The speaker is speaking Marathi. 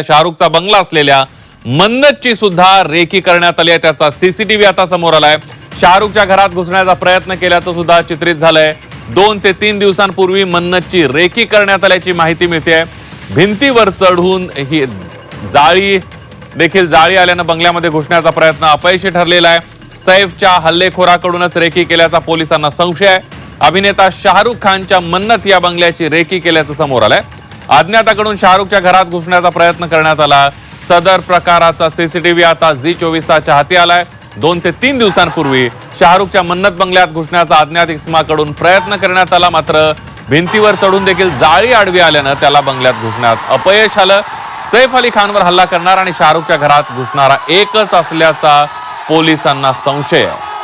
शाहरुखचा बंगला असलेल्या मन्नतची सुद्धा रेकी करण्यात आली आहे. त्याचा सीसीटीव्ही आता समोर आलाय. शाहरुखच्या घरात घुसण्याचा प्रयत्न केल्याचं सुद्धा चित्रित झालंय. दोन ते तीन दिवसांपूर्वी मन्नतची रेकी करण्यात आल्याची माहिती मिळते भिंतीवर चढून ही जाळी देखील जाळी आल्यानं बंगल्यामध्ये घुसण्याचा प्रयत्न अपयशी ठरलेला आहे. सैफच्या हल्लेखोराकडूनच रेकी केल्याचा पोलिसांना संशय आहे. अभिनेता शाहरुख खानच्या मन्नत या बंगल्याची रेकी केल्याचं समोर आलंय. अज्ञाताकडून शाहरुखच्या घरात घुसण्याचा प्रयत्न करण्यात आला. सदर प्रकाराचा सीसीटीव्ही आता झी चोवीस तासच्या हाती आलाय. दोन ते तीन दिवसांपूर्वी शाहरुखच्या मन्नत बंगल्यात घुसण्याचा अज्ञात इस्माकडून प्रयत्न करण्यात आला. मात्र भिंतीवर चढून देखील जाळी आडवी आल्यानं त्याला बंगल्यात घुसण्यात अपयश आलं. सैफ अली खानवर हल्ला करणार आणि शाहरुखच्या घरात घुसणारा एकच असल्याचा पोलिसांना संशय आहे.